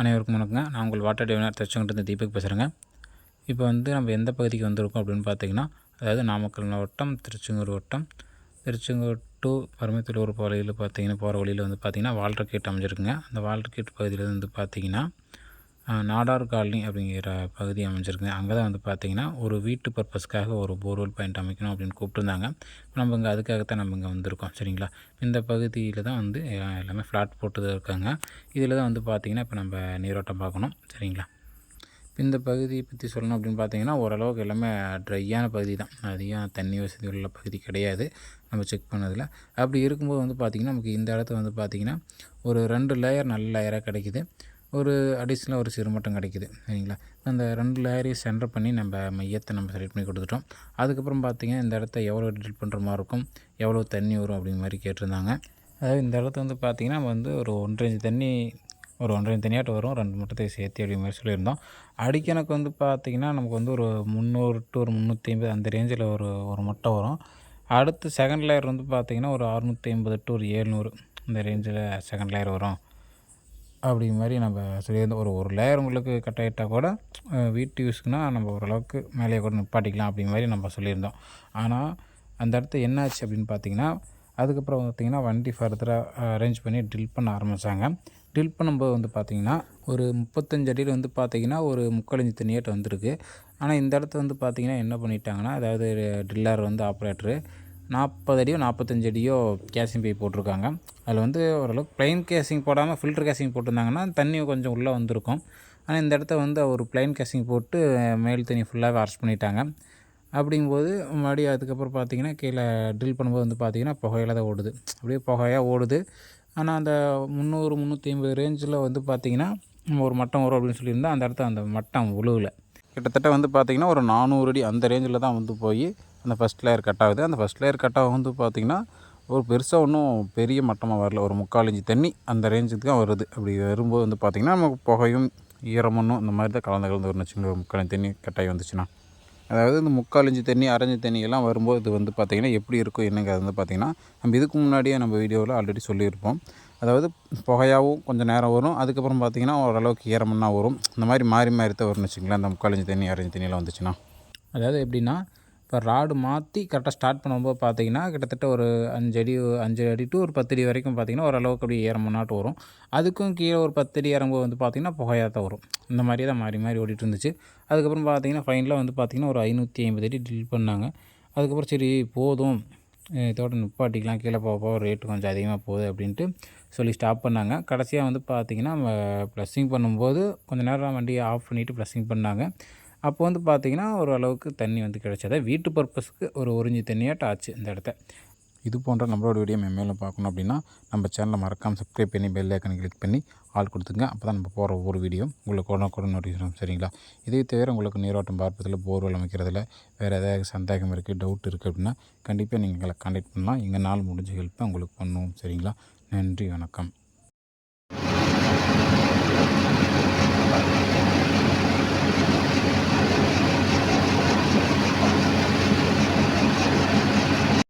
அனைவருக்கும் வணக்கங்க. நான் உங்கள் வாட்டர் டிவினர் திருச்செங்கோட்டு தீபக் பேசுகிறேங்க இப்போ வந்து நம்ம எந்த பகுதிக்கு வந்திருக்கோம் அப்படின்னு பார்த்தீங்கன்னா அதாவது நாமக்கல் மாவட்டம் திருச்செங்கூர் வட்டம். திருச்செங்கூர் டு பரமத்தலூர் பகுதியில் பார்த்தீங்கன்னா போகிற வழியில் வந்து பார்த்திங்கன்னா வால்டர் கேட் அமைஞ்சிருக்குங்க. அந்த வால்ட்ரு கேட் பகுதியில் வந்து பார்த்திங்கன்னா நாடார் காலனி அப்படிங்கிற பகுதி அமைஞ்சிருக்குங்க அங்கே தான் வந்து பார்த்திங்கன்னா ஒரு வீட்டு பர்பஸ்க்காக ஒரு போர்வெல் பாயிண்ட் அமைக்கணும் அப்படின்னு கூப்பிட்டுருந்தாங்க. நம்ம இங்கே அதுக்காகத்தான் நம்ம இங்கே வந்திருக்கோம் சரிங்களா? இந்த பகுதியில் தான் வந்து எல்லாமே ஃப்ளாட் போட்டு தான் இருக்காங்க. இதில் தான் வந்து பார்த்திங்கன்னா இப்போ நம்ம நீரோட்டம் பார்க்கணும் சரிங்களா? இந்த பகுதியை பற்றி சொல்லணும் அப்படின்னு பார்த்தீங்கன்னா ஓரளவுக்கு எல்லாமே ட்ரையான பகுதி தான். அதிகம் தண்ணி வசதி உள்ள பகுதி கிடையாது நம்ம செக் பண்ணதில். அப்படி இருக்கும்போது வந்து பார்த்திங்கன்னா நமக்கு இந்த இடத்துல வந்து பார்த்திங்கன்னா ஒரு ரெண்டு லேயர் நல்ல லேயராக கிடைக்கிது. ஒரு அடிஷ்னலாக ஒரு சிறுமட்டம் கிடைக்கிது சரிங்களா? அந்த ரெண்டு லேயரையும் சென்டர் பண்ணி நம்ம மையத்தை நம்ம செலக்ட் பண்ணி கொடுத்துட்டோம். அதுக்கப்புறம் பார்த்திங்கன்னா இந்த இடத்த எவ்வளோ ட்ரில் பண்ணுற மாதிரி இருக்கும் எவ்வளோ தண்ணி வரும் அப்படிங்கிற மாதிரி கேட்டிருந்தாங்க. அதாவது இந்த இடத்த வந்து பார்த்திங்கன்னா வந்து ஒரு ஒன்றரை தண்ணி ஒரு ஒன்றரை தனியாட்டு வரும் ரெண்டு மட்டத்தையும் சேர்த்து அப்படி மாதிரி சொல்லியிருந்தோம். அடிக்கணக்கு வந்து பார்த்திங்கன்னா நமக்கு வந்து ஒரு முந்நூறு டு ஒரு முந்நூற்றி ஐம்பது அந்த ரேஞ்சில் ஒரு ஒரு மட்டை வரும். அடுத்து செகண்ட் லேயர் வந்து பார்த்திங்கன்னா ஒரு அறுநூற்றி ஐம்பது டு ஒரு ஏழ்நூறு இந்த ரேஞ்சில் செகண்ட் லேயர் வரும். அப்படிங்க மாதிரி நம்ம சொல்லியிருந்தோம் ஒரு ஒரு லேயர் உங்களுக்கு கட் ஆகிட்டால் கூட வீட்டு யூஸ்க்குனால் நம்ம ஓரளவுக்கு மேலேயே கூட நிப்பாட்டிக்கலாம் அப்படிங்க மாதிரி நம்ம சொல்லியிருந்தோம். ஆனால் அந்த இடத்த என்னாச்சு அப்படின்னு பார்த்தீங்கன்னா அதுக்கப்புறம் பார்த்திங்கன்னா வண்டி ஃபர்தராக அரேஞ்ச் பண்ணி ட்ரில் பண்ண ஆரம்பித்தாங்க ட்ரில் பண்ணும்போது வந்து பார்த்திங்கன்னா ஒரு முப்பத்தஞ்சு அடியில் வந்து பார்த்திங்கன்னா ஒரு முக்காலஞ்சு தண்ணியாட்டு வந்திருக்கு. ஆனால் இந்த இடத்த வந்து பார்த்திங்கன்னா என்ன பண்ணிட்டாங்கன்னா அதாவது ட்ரில்லர் வந்து ஆப்ரேட்டரு நாற்பது அடியோ நாற்பத்தஞ்சு அடியோ கேசிங் பை போட்டிருக்காங்க. அதில் வந்து ஓரளவுக்கு ப்ளைன் கேசிங் போடாமல் ஃபில்டர் கேசிங் போட்டிருந்தாங்கன்னா தண்ணி கொஞ்சம் உள்ளே வந்திருக்கும். ஆனால் இந்த இடத்த வந்து அவர் ப்ளைன் கேசிங் போட்டு மேல் தண்ணி ஃபுல்லாகவே அரெஸ்ட் பண்ணிட்டாங்க. அப்படிங்கும்போது மறுபடியும் அதுக்கப்புறம் பார்த்தீங்கன்னா கீழே ட்ரில் பண்ணும்போது வந்து பார்த்திங்கன்னா புகையில தான் ஓடுது. அப்படியே புகையாக ஓடுது. ஆனால் அந்த முந்நூறு முந்நூற்றி ஐம்பது ரேஞ்சில் வந்து பார்த்திங்கன்னா ஒரு மட்டம் வரும் அப்படின்னு சொல்லியிருந்தால் அந்த இடத்த அந்த மட்டம் உழுவில். கிட்டத்தட்ட வந்து பார்த்திங்கன்னா ஒரு நானூறு அடி அந்த ரேஞ்சில் தான் வந்து போய் அந்த ஃபஸ்ட் லேயர் கட் ஆகுது. அந்த ஃபஸ்ட் லேயர் கட் ஆகும் வந்து பார்த்திங்கன்னா ஒரு பெருசாக ஒன்றும் பெரிய மட்டமாக வரல. ஒரு முக்கால் இஞ்சி தண்ணி அந்த ரேஞ்சுக்கு தான் வருது. அப்படி வரும்போது வந்து பார்த்திங்கன்னா நமக்கு புகையும் ஈரமண்ணும் இந்த மாதிரி தான் கலந்து கலந்து வரணும் வச்சுக்கோங்க. முக்கால் தண்ணி கட்டாகி வந்துச்சுன்னா. அதாவது இந்த முக்கால் இஞ்சி தண்ணி அரைஞ்சி தண்ணி எல்லாம் வரும்போது இது வந்து பார்த்திங்கன்னா எப்படி இருக்கும் என்னங்கிறது வந்து பார்த்திங்கன்னா நம்ம இதுக்கு முன்னாடியே நம்ம வீடியோவில் ஆல்ரெடி சொல்லியிருப்போம். அதாவது புகையாகவும் கொஞ்சம் நேரம் வரும். அதுக்கப்புறம் பார்த்திங்கன்னா ஓரளவுக்கு ஈரமண்ணாக வரும். இந்த மாதிரி மாறி மாறி தான் வரும்னு வச்சுங்களேன் அந்த முக்கால் இஞ்சி தண்ணி அரைஞ்சி தண்ணியெல்லாம் வந்துச்சுன்னா. அதாவது எப்படின்னா இப்போ ராடு மாற்றி கரெக்டாக ஸ்டார்ட் பண்ணும்போது பார்த்தீங்கன்னா கிட்டத்தட்ட ஒரு அஞ்சு அடி அஞ்சு அடி டு ஒரு பத்து அடி வரைக்கும் பார்த்திங்கன்னா ஓரளவுக்கு அப்படியே ஏறமன்னாட்டு வரும் அதுக்கும் கீழே ஒரு பத்து அடி இறங்கும்போது வந்து பார்த்திங்கன்னா புகையாக தான் வரும் இந்த மாதிரி தான் மாறி மாறி ஓடிட்டு இருந்துச்சு. அதுக்கப்புறம் பார்த்தீங்கன்னா ஃபைனலாக வந்து பார்த்திங்கன்னா ஒரு ஐநூற்றி ஐம்பது அடி ட்ரில் பண்ணாங்க. அதுக்கப்புறம் சரி போதும். இதோட நிப்பாட்டிக்கலாம் கீழே போக போக ரேட்டு கொஞ்சம் அதிகமாக போகுது அப்படின்ட்டு சொல்லி ஸ்டாப் பண்ணாங்க. கடைசியாக வந்து பார்த்திங்கன்னா ப்ளஸ்ஸிங் பண்ணும்போது கொஞ்சம் நேரம் வண்டியை ஆஃப் பண்ணிவிட்டு ப்ளஸ்ஸிங் பண்ணாங்க. அப்போ வந்து பார்த்திங்கன்னா ஓரளவுக்கு தண்ணி வந்து கிடைச்சதை வீட்டு பர்பஸ்க்கு ஒரு ஒரிஞ்சி தண்ணியாட்ட ஆச்சு இந்த இடத்த. இது போன்ற நம்மளோட வீடியோ மேலும் பார்க்கணும் அப்படின்னா நம்ம சேனலை மறக்காமல் சப்ஸ்கிரைப் பண்ணி பெல் ஐக்கனை கிளிக் பண்ணி ஆள் கொடுத்துங்க. அப்போ தான் நம்ம போகிற ஒவ்வொரு வீடியோ உங்களுக்கு உடனே கூட நோட்டிஃபிகேஷன் சரிங்களா? இதே தவிர உங்களுக்கு நீரோட்டம் பார்ப்பதில் போர்வெல் அமைக்கிறதுல வேறு ஏதாவது சந்தேகம் இருக்குது டவுட் இருக்குது அப்படின்னா கண்டிப்பாக நீங்கள் எங்களை கான்டாக்ட் பண்ணலாம். எங்கள் நாள் முடிஞ்ச ஹெல்ப்பை உங்களுக்கு பண்ணுவோம் சரிங்களா? நன்றி வணக்கம்.